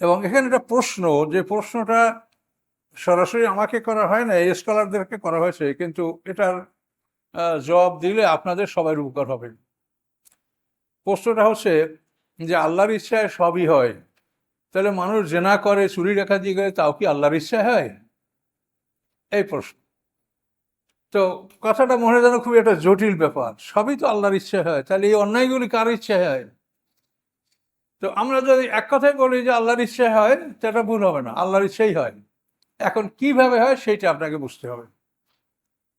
এবং এখানে একটা প্রশ্ন, যে প্রশ্নটা সরাসরি আমাকে করা হয় না স্কলারদেরকে করা হয়েছে, কিন্তু এটার জবাব দিলে আপনাদের সবার উপকার হবে প্রশ্নটা হচ্ছে যে আল্লাহর ইচ্ছায় সবই হয়, তাহলে মানুষ জেনা করে, চুরি রেখা দিয়ে করে, তাও কি আল্লাহর ইচ্ছায় হয়? এই প্রশ্ন। তো কথাটা মনে যেন খুবই একটা জটিল ব্যাপার, সবই তো আল্লাহর ইচ্ছে হয়, তাহলে এই অন্যায়গুলি কার ইচ্ছে হয়? তো আমরা যদি এক কথায় বলি যে আল্লাহর ইচ্ছে হয়, সেটা ভুল হবে না। আল্লাহর ইচ্ছেই হয়। এখন কীভাবে হয় সেইটা আপনাকে বুঝতে হবে।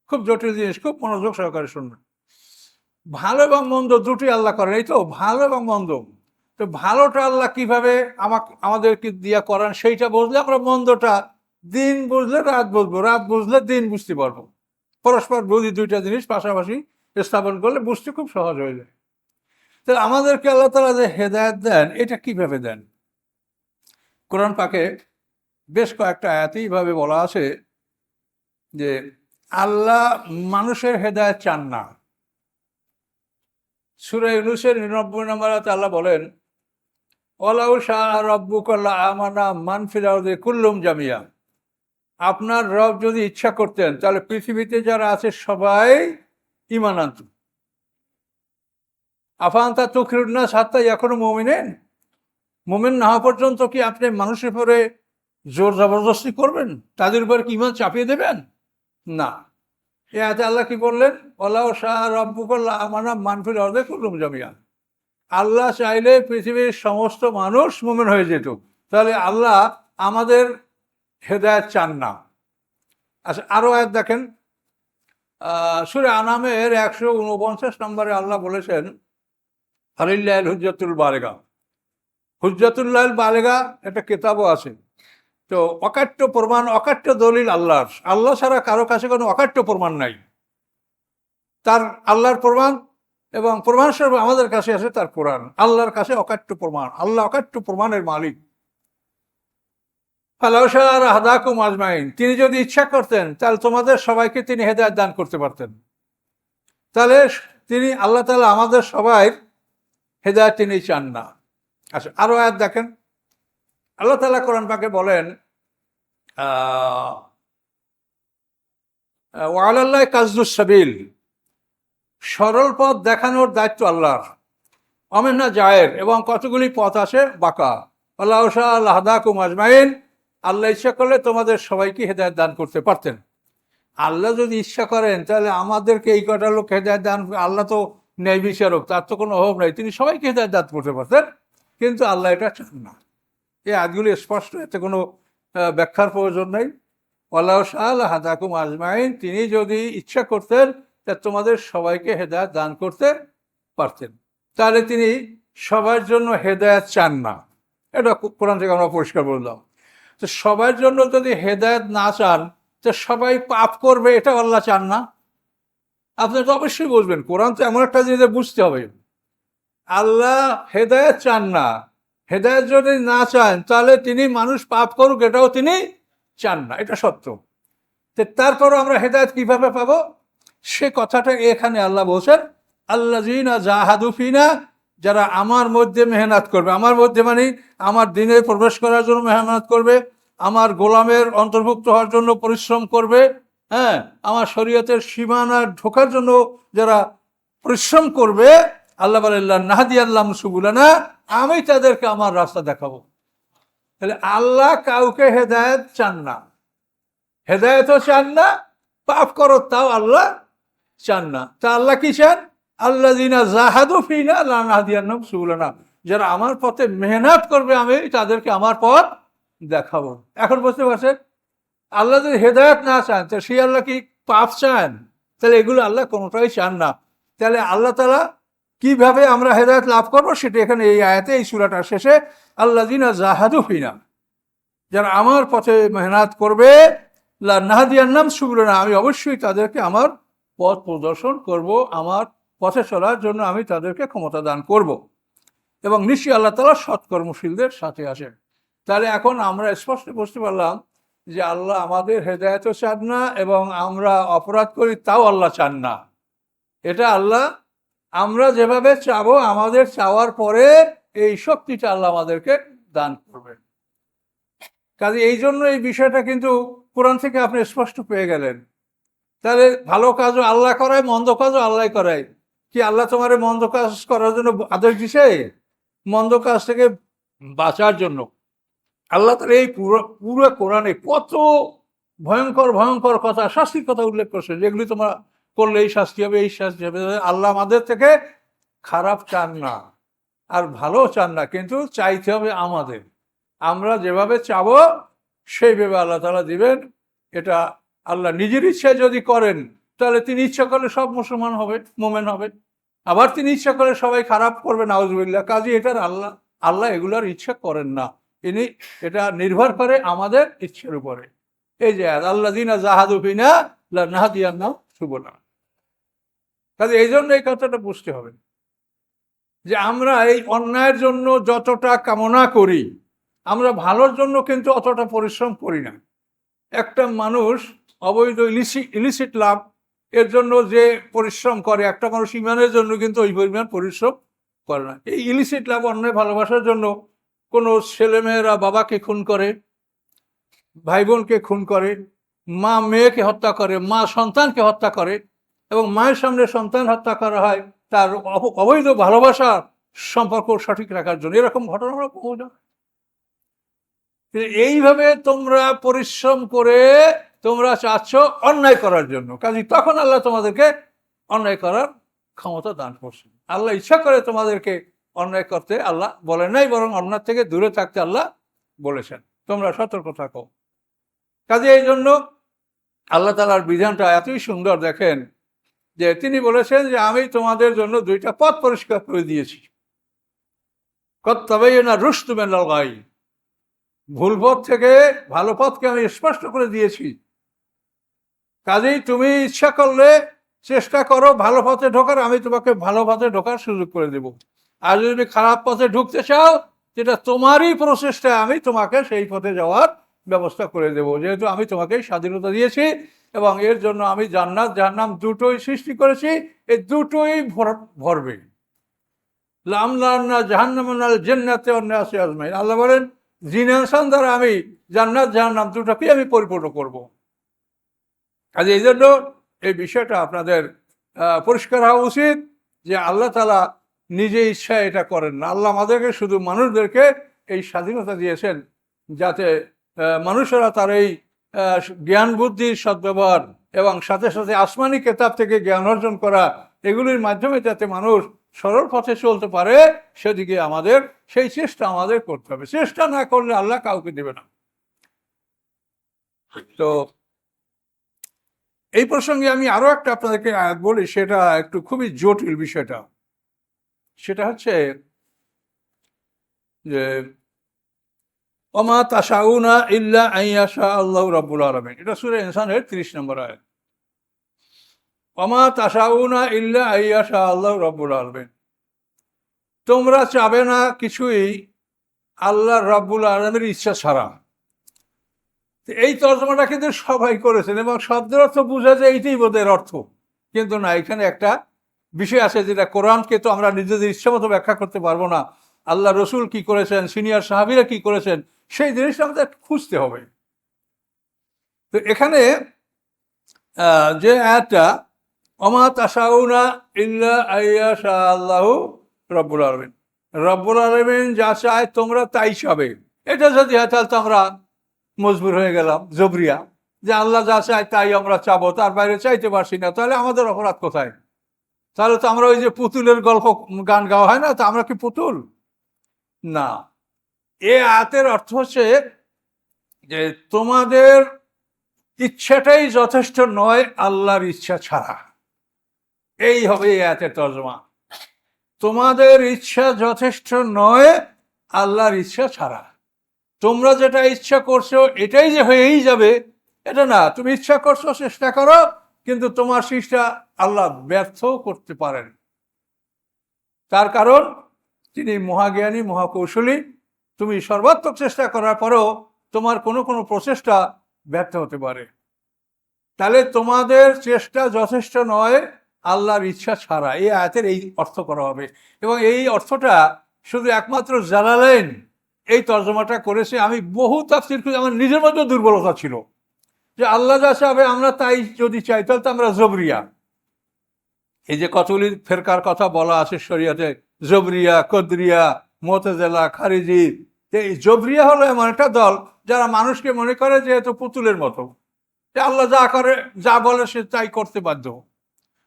খুব জটিল জিনিস, খুব মনোযোগ সহকারে শুনবেন। ভালো এবং মন্দ দুটি আল্লাহ করেন, এই তো? ভালো এবং মন্দ। তো ভালোটা আল্লাহ কীভাবে আমাকে, আমাদেরকে দিয়া করান সেইটা বুঝলে আমরা মন্দটা দিন বুঝলে রাত বুঝব, রাত বুঝলে দিন বুঝতে পারব। পরস্পর বুঝি দুইটা জিনিস পাশাপাশি স্থাপন করলে বুঝতে খুব সহজ হয়ে যায়। তাহলে আমাদেরকে আল্লাহ তালা যে হেদায়ত দেন, এটা কীভাবে দেন? কোরআন পাকে বেশ কয়েকটা আয়াতেই ভাবে বলা আছে যে, আল্লাহ মানুষের হেদায়ত চান না। সুরে ইউনুসের নিরানব্বই নম্বর আল্লাহ বলেন ওলাউ শাহ রব্বুকাল্লা আমানা মানফিরাউদে কুল্লুম জামিয়া। আপনার রব যদি ইচ্ছা করতেন, তাহলে পৃথিবীতে যারা আছে সবাই ইমান আফান্তা তুখরুন্না সাত্তা এখনও মোমিনেন? মোমেন না হওয়া পর্যন্ত কি আপনি মানুষের উপরে জোর জবরদস্তি করবেন? তাদের উপর কি ইমান চাপিয়ে দেবেন? না। এ আয়াতে আল্লাহ কি বললেন? ওলাও শাহ রব্বুকাল্লা আমানা মানফির অর্ধে কুল্লুম জামিয়া আল্লাহ চাইলে পৃথিবীর সমস্ত মানুষ মোমেন হয়ে যেত। তাহলে আল্লাহ আমাদের হেদায়ত চান না। আচ্ছা আরও আয়াত দেখেন। সুরে আনামের একশো উনপঞ্চাশ নম্বরে আল্লাহ বলেছেন হারিল্লাহ হুজ্জাতুল বালেগা। হুজ্জাতুল্লাহ বালেগা একটা কেতাবও আছে। তো অকাট্য প্রমাণ, অকাট্য দলিল আল্লাহর। আল্লাহ ছাড়া কারও কাছে কোনো অকাট্য প্রমাণ নাই। তার আল্লাহর প্রমাণ এবং প্রমাণ স্বরূপ আমাদের কাছে আছে তার কোরআন। আল্লাহর কাছে অকাট্য প্রমাণ। আল্লাহ অকাট্য প্রমাণের মালিক। ফালাউসার হাদাকুম আজমাইন। তিনি যদি ইচ্ছা করতেন, তাহলে তোমাদের সবাইকে তিনি হেদায়ত দান করতে পারতেন। তাহলে তিনি আল্লাহ তালা আমাদের সবাই হেদায়ত তিনি চান না। আচ্ছা আরও আয়াত দেখেন। আল্লাহ তালা কোরআন পাকে বলেন ওয়ালাল্লাহ কাজদুস সাবিল, সরল পথ দেখানোর দায়িত্ব আল্লাহর। অমেন্না জায়ের, এবং কতগুলি পথ আছে বাঁকা। আল্লাহ শাহ আজমাইন, আল্লাহ ইচ্ছা করলে তোমাদের সবাইকে হেদায়ত দান করতে পারতেন। আল্লাহ যদি ইচ্ছা করেন, তাহলে আমাদেরকে এই কটা লোক হেদায়ত দান, আল্লাহ তো ন্যায় বিচারক, তার তো কোনো অভাব নাই। তিনি সবাইকে হেদায়ত দান করতে পারতেন, কিন্তু আল্লাহ এটা চান না। এই আজগুলি স্পষ্ট, এতে কোনো ব্যাখ্যার প্রয়োজন নেই। আল্লাহ শাহ হাদাকুম আজমাইন, তিনি যদি ইচ্ছা করতেন, তা তোমাদের সবাইকে হেদায়ত দান করতে পারতেন। তাহলে তিনি সবার জন্য হেদায়ত চান না। এটা কোরআন থেকে আমরা পরিষ্কার বললাম তো সবার জন্য যদি হেদায়ত না চান, তো সবাই পাপ করবে এটা আল্লাহ চান না। আপনি তো অবশ্যই বুঝবেন, কোরআন তো এমন একটা জিনিস বুঝতে হবে। আল্লাহ হেদায়ত চান না। হেদায়ত যদি না চান, তাহলে তিনি মানুষ পাপ করুক, এটাও তিনি চান না, এটা সত্য। তো তারপরও আমরা হেদায়ত কীভাবে পাবো? সে কথাটা এখানে আল্লাহ বলছেন আল্লাহ জিনা জাহাদুফিনা যারা আমার মধ্যে মেহনত করবে। আমার মধ্যে মানে আমার দিনে প্রবেশ করার জন্য মেহনত করবে, আমার গোলামের অন্তর্ভুক্ত হওয়ার জন্য পরিশ্রম করবে হ্যাঁ আমার শরীয়তের সীমানা ঢোকার জন্য যারা পরিশ্রম করবে, আল্লাহ আল্লাহ নাহাদি আল্লাহ সুবুলানা, আমি তাদেরকে আমার রাস্তা দেখাবো। তাহলে আল্লাহ কাউকে হেদায়ত চান না। হেদায়তও চান না, পাপ করো তাও আল্লাহ চান না। তা আল্লাহ কি চান? আল্লাহ দিনা জাহাদু ফিনা লানাদিয়ান্নম সুবুলানা। যারা আমার পথে মেহনত করবে, আমি তাদেরকে আমার পথ দেখাবো। এখন বুঝতে পারছেন? আল্লাহ যদি হেদায়ত না চান, তো সেই আল্লাহ কি পাপ চান? তাহলে এগুলো আল্লাহ কোনোটাই চান না। তাহলে আল্লাহ তালা কীভাবে আমরা হেদায়ত লাভ করব সেটা এখানে এই আয়াতে, এই সুরাটার শেষে আল্লাহ দিনা জাহাদু ফিনা, যারা আমার পথে মেহনত করবে নাহাদিয়ার নাম সুবুলানা, আমি অবশ্যই তাদেরকে আমার পথ প্রদর্শন করব, আমার পথে চলার জন্য আমি তাদেরকে ক্ষমতা দান করব। এবং নিশ্চয়ই আল্লাহ তালা সৎকর্মশীলদের সাথে আছেন তাহলে এখন আমরা স্পষ্ট বুঝতে পারলাম যে আল্লাহ আমাদের হেদায়তও চান না এবং আমরা অপরাধ করি, তাও আল্লাহ চান না। এটা আল্লাহ, আমরা যেভাবে চাবো, আমাদের চাওয়ার পরে এই শক্তিটা আল্লাহ আমাদেরকে দান করবেন। কাজে এই জন্য এই বিষয়টা কিন্তু কোরআন থেকে আপনি স্পষ্ট পেয়ে গেলেন। তাহলে ভালো কাজও আল্লাহ করায়, মন্দ কাজও আল্লাহ করায়। কি আল্লাহ তোমার মন্দ কাজ করার জন্য আদেশ দিছে? মন্দ কাজ থেকে বাঁচার জন্য। আল্লাহ তার এই পুরো পুরো কোরআনে কত ভয়ঙ্কর ভয়ঙ্কর কথা, শাস্তির কথা উল্লেখ করছে যেগুলি তোমরা করলে এই শাস্তি হবে, এই শাস্তি হবে। আল্লাহ আমাদের থেকে খারাপ চান না আর ভালো চান না, কিন্তু চাইতে হবে আমাদের। আমরা যেভাবে চাব, সেইভাবে আল্লাহ তালা দিবেন। এটা আল্লাহ নিজের ইচ্ছায় যদি করেন, তাহলে তিনি ইচ্ছা করলে সব মুসলমান হবে, মোমেন হবে। আবার তিনি ইচ্ছা করে সবাই খারাপ করবে নাউজবিল্লা কাজে এটার আল্লাহ আল্লাহ এগুলার ইচ্ছা করেন না। তিনি এটা নির্ভর করে আমাদের ইচ্ছের উপরে। এই যে আল্লাহ দিনা জাহাদুফিনা নাহাদিয়ান্না সুবনা কাজে এই জন্য এই কথাটা বুঝতে হবে। যে আমরা এই অন্যায়ের জন্য যতটা কামনা করি, আমরা ভালোর জন্য কিন্তু অতটা পরিশ্রম করি না। একটা মানুষ অবৈধ ইলিসি ইলিসিট লাভ, এর জন্য যে পরিশ্রম করে, একটা মানুষ ইমানের জন্য কিন্তু ওই পরিমাণ পরিশ্রম করে না। এই ইলিসিট লাভ অন্যায় ভালোবাসার জন্য কোনো ছেলেমেয়েরা বাবাকে খুন করে ভাই বোনকে খুন করে, মা মেয়েকে হত্যা করে, মা সন্তানকে হত্যা করে এবং মায়ের সামনে সন্তান হত্যা করা হয়, তার অব- অবৈধ ভালোবাসার সম্পর্ক সঠিক রাখার জন্য। এরকম ঘটনা বহু। এইভাবে তোমরা পরিশ্রম করে তোমরা চাচ্ছ অন্যায় করার জন্য। কাজে তখন আল্লাহ তোমাদেরকে অন্যায় করার ক্ষমতা দান করছেন। আল্লাহ ইচ্ছা করে তোমাদেরকে অন্যায় করতে আল্লাহ বলেন নাই, বরং অন্যায় থেকে দূরে থাকতে আল্লাহ বলেছেন। তোমরা সতর্ক থাকো। কাজে এই জন্য আল্লাহ তালার বিধানটা এতই সুন্দর দেখেন যে তিনি বলেছেন যে, আমি তোমাদের জন্য দুইটা পথ পরিষ্কার করে দিয়েছি। কত তবে না রুস্তুমেন গাই ভুল পথ থেকে ভালো পথকে আমি স্পষ্ট করে দিয়েছি। কাজেই তুমি ইচ্ছা করলে চেষ্টা করো, ভালো পথে ঢোকার, আমি তোমাকে ভালো পথে ঢোকার সুযোগ করে দেব। আর যদি খারাপ পথে ঢুকতে চাও, যেটা তোমারই প্রচেষ্টা, আমি তোমাকে সেই পথে যাওয়ার ব্যবস্থা করে দেব। যেহেতু আমি তোমাকে স্বাধীনতা দিয়েছি এবং এর জন্য আমি জান্নাত, জাহান্নাম দুটোই সৃষ্টি করেছি, এই দুটোই ভর- ভরবে। লামলান্না জাহান্নামাল জেন্নাতে অন্য আছে আজমাই আল্লাহ বলেন, জিন ইনসান দ্বারা আমি জান্নাত, জাহান্নাম দুটোকেই আমি পরিপূর্ণ করব। কাজে এই জন্য এই বিষয়টা আপনাদের পরিষ্কার হওয়া উচিত যে আল্লাহ তালা নিজে ইচ্ছা এটা করেন না। আল্লাহ আমাদেরকে শুধু মানুষদেরকে এই স্বাধীনতা দিয়েছেন যাতে মানুষেরা তার এই জ্ঞান বুদ্ধির সদ্ব্যবহার এবং সাথে সাথে আসমানি কেতাব থেকে জ্ঞান অর্জন করা এগুলির মাধ্যমে যাতে মানুষ সরল পথে চলতে পারে, সেদিকে আমাদের, সেই চেষ্টা আমাদের করতে হবে। চেষ্টা না করলে আল্লাহ কাউকে দেবে না। তো এই প্রসঙ্গে আমি আরও একটা আপনাদেরকে বলি, সেটা একটু খুবই জটিল বিষয়টা। সেটা হচ্ছে যে অমা ইল্লা আইয়াশা আল্লাহ আলমিন। এটা সুরে ইনসানের নম্বর অমা ইল্লা আইয়াশা আল্লাহ আলমিন। তোমরা চাবে না কিছুই আল্লাহ রাব্বুল আলমের ইচ্ছা ছাড়া? এই তর্জমাটা কিন্তু সবাই করেছেন এবং শব্দের অর্থ বোঝা যায় এইটাই বোধের অর্থ। কিন্তু না, এখানে একটা বিষয় আছে যেটা কোরআনকে তো আমরা নিজেদের ইচ্ছা মতো ব্যাখ্যা করতে পারব না। আল্লাহ রসুল কি করেছেন? সিনিয়র সাহাবিরা কি করেছেন? সেই জিনিসটা আমাদের খুঁজতে হবে। তো এখানে যে আয়াতটা অমা তাসাউনা ইল্লা আইয়া শাহ আল্লাহ রব্বুল আলমিন। রব্বুল আলমিন যা চায় তোমরা তাই চাবে। এটা যদি হয়, তাহলে তো আমরা মজবুর হয়ে গেলাম, জবরিয়া। যে আল্লাহ যা চায় তাই আমরা চাবো, তার বাইরে চাইতে পারছি না, তাহলে আমাদের অপরাধ কোথায়? তাহলে তো আমরা ওই যে পুতুলের গল্প গান গাওয়া হয় না? তো আমরা কি পুতুল? না। এ আয়াতের অর্থ হচ্ছে যে তোমাদের ইচ্ছাটাই যথেষ্ট নয়, আল্লাহর ইচ্ছা ছাড়া। এই হবে এই আয়াতের তর্জমা। তোমাদের ইচ্ছা যথেষ্ট নয়, আল্লাহর ইচ্ছা ছাড়া। তোমরা যেটা ইচ্ছা করছ, এটাই যে হয়েই যাবে, এটা না। তুমি ইচ্ছা করছ, চেষ্টা করো কিন্তু তোমার চেষ্টা আল্লাহ ব্যর্থ করতে পারেন। তার কারণ, তিনি মহাজ্ঞানী, মহাকৌশলী, তুমি সর্বাত্মক চেষ্টা করার পরেও তোমার কোনো কোনো প্রচেষ্টা ব্যর্থ হতে পারে। তাহলে তোমাদের চেষ্টা যথেষ্ট নয়, আল্লাহর ইচ্ছা ছাড়া। এই আয়াতের এই অর্থ করা হবে। এবং এই অর্থটা শুধু একমাত্র জালালাইন এই তর্জমাটা করেছি। আমি বহু তাফসির আমার নিজের মধ্যে দুর্বলতা ছিল। যে আল্লাহ যা চাবে আমরা তাই যদি চাই, তাহলে তো আমরা জবরিয়া। এই যে কতগুলি ফেরকার কথা বলা আছে শরীয়তে, জবরিয়া, কদরিয়া, মোতেজেলা, খারিজি এই জবরিয়া হলো এমন একটা দল যারা মানুষকে মনে করে যে এত পুতুলের মতো। যে আল্লাহ যা করে, যা বলে সে তাই করতে বাধ্য।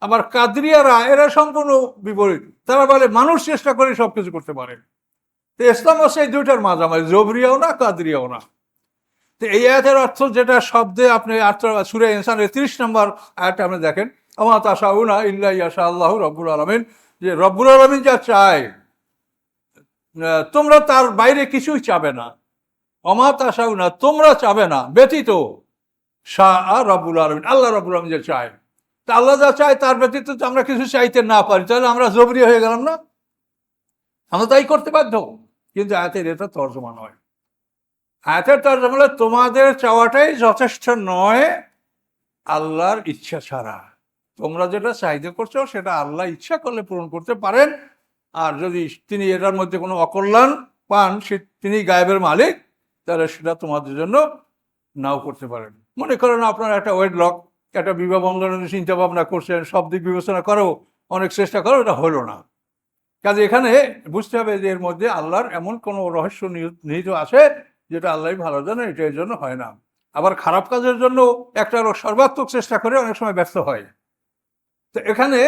আবার কাদরিয়ারা, এরা সম্পূর্ণ বিপরীত। তারা বলে, মানুষ চেষ্টা করে সবকিছু করতে পারে। তো ইসলাম হচ্ছে এই দুইটার মাঝামাঝি, জবরিয়াও না, কাদরিয়াও না। এই আয়াতের অর্থ যেটা শব্দে আপনি সুরে ইনসানের তিরিশ নম্বর আয়াতটা আপনি দেখেন। আমার তাসাউনা ইল্লা ইয়াশা আল্লাহ রব্বুল আলমিন। যে রব্বুল আলমিন যা চায় তোমরা তার বাইরে কিছুই চাবে না। অমাত আসাউনা তোমরা চাবে না, ব্যতীত শাহ আর রব্বুল আলমিন, আল্লাহ রব্বুল আলমিন যে চায়। তা আল্লাহ যা চায় তার ব্যতীত আমরা কিছু চাইতে না পারি, তাহলে আমরা জবরি হয়ে গেলাম না? আমরা তাই করতে বাধ্য। কিন্তু আয়াতের এটা তর্জমা নয়। আয়াতের তর্জমা তোমাদের চাওয়াটাই যথেষ্ট নয়, আল্লাহর ইচ্ছা ছাড়া। তোমরা যেটা চাইতে করছ, সেটা আল্লাহ ইচ্ছা করলে পূরণ করতে পারেন। আর যদি তিনি এটার মধ্যে কোনো অকল্যাণ পান, সে তিনি গায়েবের মালিক, তাহলে সেটা তোমাদের জন্য নাও করতে পারেন। মনে করেন আপনার একটা ওয়েট লক একটা বিবাহ বন্ধনের চিন্তা ভাবনা করছেন, সব দিক বিবেচনা করেও অনেক চেষ্টা করো এটা হলো না। কাজে এখানে বুঝতে হবে যে এর মধ্যে আল্লাহর এমন কোনো রহস্য নিহি- নিহিত আছে যেটা আল্লাহ ভালো জানে, এটা এর জন্য হয় না। আবার খারাপ কাজের জন্য একটা লোক সর্বাত্মক চেষ্টা করে অনেক সময় ব্যস্ত হয়। তো এখানে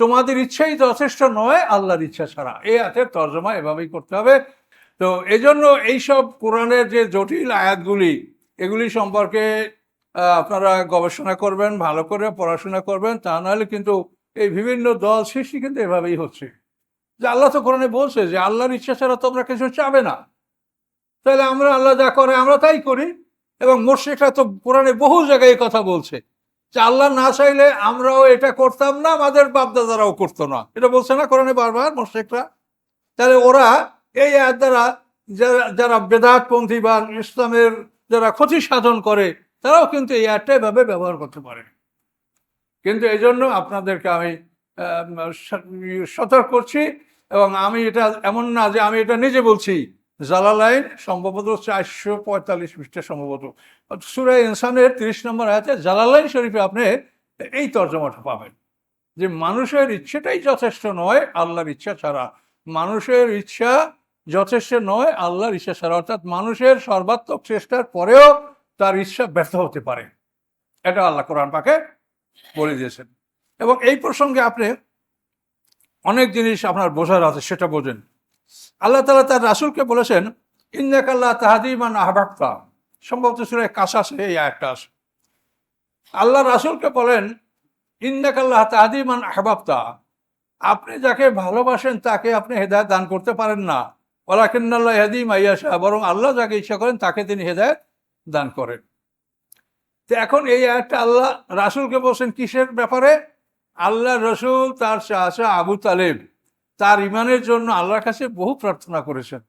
তোমাদের ইচ্ছাই যথেষ্ট নয়, আল্লাহর ইচ্ছা ছাড়া। এই হাতের তর্জমা এভাবেই করতে হবে। তো এই জন্য এইসব কোরআনের যে জটিল আয়াতগুলি, এগুলি সম্পর্কে আপনারা গবেষণা করবেন, ভালো করে পড়াশোনা করবেন, তা নাহলে কিন্তু এই বিভিন্ন দল সৃষ্টি কিন্তু এভাবেই হচ্ছে। যে আল্লাহ তো কোরআনে বলছে যে আল্লাহর ইচ্ছা ছাড়া তোমরা কিছু চাবে না। তাহলে আমরা আল্লাহ যা করে, আমরা তাই করি। এবং মোর্শেকরা তো কোরআনে বহু জায়গায় কথা বলছে যে আল্লাহ না চাইলে আমরাও এটা করতাম না, আমাদের বাপদাদারাও করতো না। এটা বলছে না কোরআনে বারবার মোর্শেকরা তাহলে ওরা এই আয়াত দ্বারা যারা যারা বেদাতপন্থী বা ইসলামের যারা ক্ষতি সাধন করে, তারাও কিন্তু এই অ্যাডটা এভাবে ব্যবহার করতে পারে। কিন্তু এই জন্য আপনাদেরকে আমি সতর্ক করছি এবং আমি এটা এমন না যে আমি এটা নিজে বলছি। জালালাইন সম্ভবত চারশো পঁয়তাল্লিশ পৃষ্ঠা সম্ভবত। সুরে ইনসানের তিরিশ নম্বর আছে জালালাইন শরীফে আপনি এই তর্জমাটা পাবেন। যে মানুষের ইচ্ছেটাই যথেষ্ট নয়, আল্লাহর ইচ্ছা ছাড়া। মানুষের ইচ্ছা যথেষ্ট নয়, আল্লাহর ইচ্ছা ছাড়া। অর্থাৎ মানুষের সর্বাত্মক চেষ্টার পরেও তার ইচ্ছা ব্যর্থ হতে পারে। এটা আল্লাহ কোরআন পাকে বলে দিয়েছেন। এবং এই প্রসঙ্গে আপনি অনেক জিনিস আপনার বোঝার আছে, সেটা বোঝেন। আল্লাহ তালা তার রাসুলকে বলেছেন ইন্দাকাল্লাহ তাহাদিমান আহবাক্তা সম্ভবত সুরে কাশাসে এই আছে। আল্লাহ রাসুলকে বলেন ইন্দাকাল্লাহ তাহাদিমান আহবাক্তা আপনি যাকে ভালোবাসেন, তাকে আপনি হেদায়ত দান করতে পারেন না। ওলাকিন্নাল্লাহ হেদি মাইয়াশা বরং আল্লাহ যাকে ইচ্ছা করেন, তাকে তিনি হেদায়ত দান করেন। তো এখন এই একটা আল্লাহ রাসুলকে বলছেন কিসের ব্যাপারে? আল্লাহ রসুল তার চাচা আবু তালেব তার ইমানের জন্য আল্লাহর কাছে বহু প্রার্থনা করেছেন।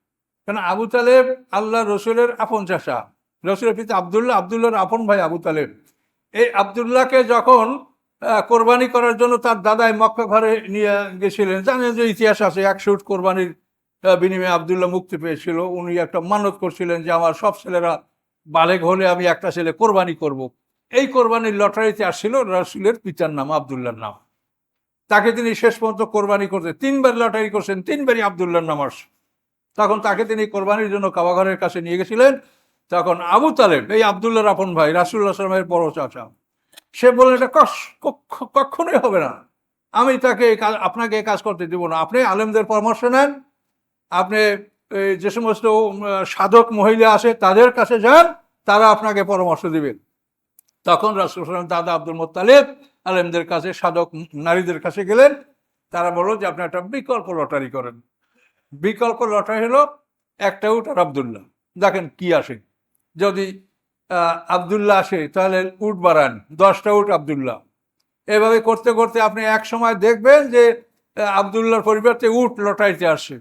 কেন? আবু তালেব আল্লাহ রসুলের আপন চাষা রসুলের পিতা আবদুল্লাহ, আবদুল্লাহর আপন ভাই আবু তালেব। এই আবদুল্লাহকে যখন কোরবানি করার জন্য তার দাদাই মক্কা ঘরে নিয়ে গেছিলেন, জানেন যে ইতিহাস আছে, এক শুট কোরবানির বিনিময়ে আবদুল্লাহ মুক্তি পেয়েছিল। উনি একটা মানত করছিলেন যে, আমার সব ছেলেরা বালেগ হলে আমি একটা ছেলে কোরবানি করব। এই কোরবানির লটারিতে আসছিল রসুলের পিতার নাম, আবদুল্লাহর নাম। তাকে তিনি শেষ পর্যন্ত কোরবানি করতে তিনবার লটারি করছেন, তিনবারই আবদুল্লাহ নাম আসছে তখন তাকে তিনি কোরবানির জন্য কাবাঘরের কাছে নিয়ে গেছিলেন। তখন আবু তালেব, এই আবদুল্লাহর আপন ভাই রাসুল্লাহ সালামের বড় চাচা, সে বললেন, এটা কক্ষ- কখনোই হবে না। আমি তাকে আপনাকে এই কাজ করতে দেবো না। আপনি আলেমদের পরামর্শ নেন। আপনি যে সমস্ত সাধক মহিলা আছে, তাদের কাছে যান। তারা আপনাকে পরামর্শ দিবেন। তখন রাসুল সালাম দাদা আব্দুল মোত্তালেব আলেমদের কাছে, সাধক নারীদের কাছে গেলেন। তারা বলল যে, আপনি একটা বিকল্প লটারি করেন। বিকল্প লটারি হলো একটা উট আর আবদুল্লাহ। দেখেন কি আসে। যদি আবদুল্লাহ আসে, তাহলে উট বাড়ান, দশটা উট আবদুল্লাহ। এভাবে করতে করতে আপনি এক সময় দেখবেন যে আবদুল্লাহর পরিবর্তে উট লটারিতে আসে।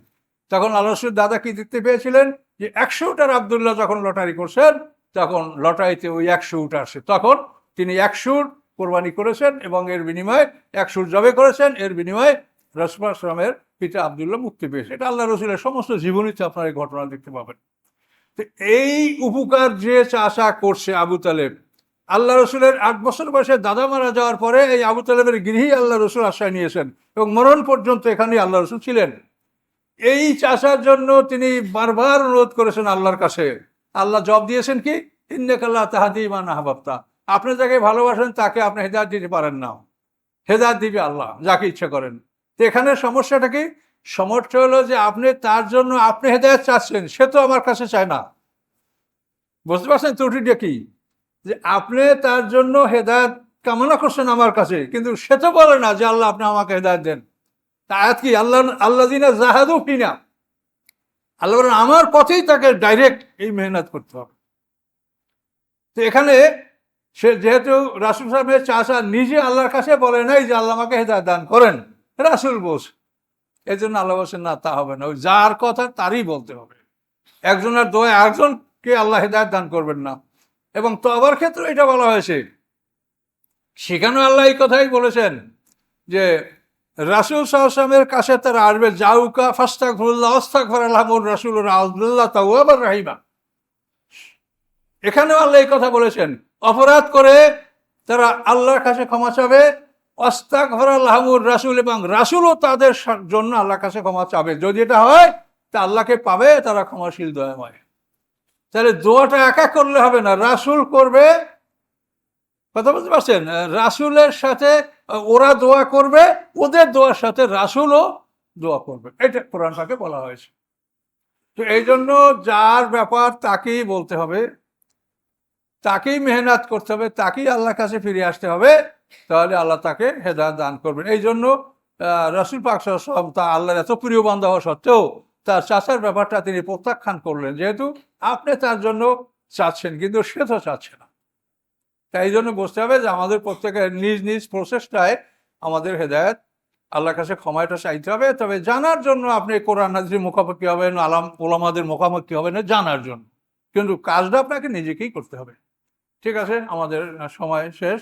তখন আলসুর দাদা কি দেখতে পেয়েছিলেন? যে, একশো উটার আবদুল্লাহ যখন লটারি করছেন, তখন লটারিতে ওই একশো উট আসে। তখন তিনি একশো উট কোরবানি করেছেন এবং এর বিনিময়ে এক জবে করেছেন, এর বিনিময়ে রসমাসলামের পিতা আবদুল্লাহ মুক্তি পেয়েছে এটা আল্লাহ রসুলের সমস্ত জীবনীতে আপনার এই ঘটনা দেখতে পাবেন। তো এই উপকার যে চাষা করছে আবু তালেব, আল্লাহ রসুলের আট বছর বয়সে দাদা মারা যাওয়ার পরে এই আবু তালেবের গৃহী আল্লাহ রসুল আশ্রয় নিয়েছেন এবং মরণ পর্যন্ত এখানেই আল্লাহ রসুল ছিলেন। এই চাষার জন্য তিনি বারবার অনুরোধ করেছেন আল্লাহর কাছে। আল্লাহ জব দিয়েছেন কি? ইন্দেকাল্লাহ তাহাদি ইমান আহবাবতা আপনি যাকে ভালোবাসেন, তাকে আপনি হেদায়ত দিতে পারেন না। হেদায়ত দিবে আল্লাহ, যাকে ইচ্ছা করেন। তো এখানে সমস্যাটা কি? সমস্যা হলো যে আপনি তার জন্য আপনি হেদায়ত চাচ্ছেন, সে তো আমার কাছে চায় না। বুঝতে পারছেন ত্রুটিটা কি? যে আপনি তার জন্য হেদায়ত কামনা করছেন আমার কাছে, কিন্তু সে তো বলে না যে আল্লাহ আপনি আমাকে হেদায়ত দেন। তা কি? আল্লাহ আল্লাহ দিনা জাহাদু কিনা আল্লাহ আমার পথেই তাকে ডাইরেক্ট এই মেহনত করতে হবে। তো এখানে সে যেহেতু রাসুল সাহেবের চাষা নিজে আল্লাহর কাছে বলে নাই যে আল্লাহ আমাকে হেদায়ত দান করেন, রাসুল বোস এই জন্য আল্লাহ বলছেন, না, তা হবে না। ওই যার কথা তারই বলতে হবে। একজনের দোয়া একজনকে আল্লাহ হেদায়ত দান করবেন না। এবং তবার ক্ষেত্রে এটা বলা হয়েছে। সেখানেও আল্লাহ এই কথাই বলেছেন যে, রাসুল সাহসামের কাছে তারা আসবে জাউকা ফাস্তাক ফুল্লাহ অস্তাক ফরাল্লাহমুর রাসুল আব্দুল্লাহ তাওয়াবার রাহিমা এখানেও আল্লাহ এই কথা বলেছেন। অপরাধ করে তারা আল্লাহর কাছে ক্ষমা চাবে অস্তাক ফরাল্লাহমুর রাসুল এবং রাসুলও তাদের জন্য আল্লাহর কাছে ক্ষমা চাবে। যদি এটা হয়, তা আল্লাহকে পাবে, তারা ক্ষমাশীল, দয়াময়। তাহলে দোয়াটা একা করলে হবে না। রাসুল করবে, কথা বলতে পারছেন? রাসুলের সাথে ওরা দোয়া করবে, ওদের দোয়ার সাথে রাসুলও দোয়া করবে। এটা কোরআন পাকে বলা হয়েছে। তো এই জন্য যার ব্যাপার তাকেই বলতে হবে। তাকেই মেহনত করতে হবে, তাকেই আল্লাহর কাছে ফিরে আসতে হবে, তাহলে আল্লাহ তাকে হেদায়ত দান করবেন। এই জন্য রাসুল পাক সাল্লাম তা আল্লাহর এত প্রিয় বান্ধব হওয়া সত্ত্বেও তার চাচার ব্যাপারটা তিনি প্রত্যাখ্যান করলেন, যেহেতু আপনি তার জন্য চাচ্ছেন, কিন্তু সে তো চাচ্ছে না। তাই এই জন্য বুঝতে হবে যে আমাদের প্রত্যেকের নিজ নিজ প্রচেষ্টায় আমাদের হেদায়ত আল্লাহর কাছে ক্ষমাটা চাইতে হবে। তবে জানার জন্য আপনি কোরআন নাজির মুখাপেক্ষি হবেন, আলাম, ওলামাদের মুখাপেক্ষি হবেন জানার জন্য। কিন্তু কাজটা আপনাকে নিজেকেই করতে হবে। ঠিক আছে আমাদের সময় শেষ।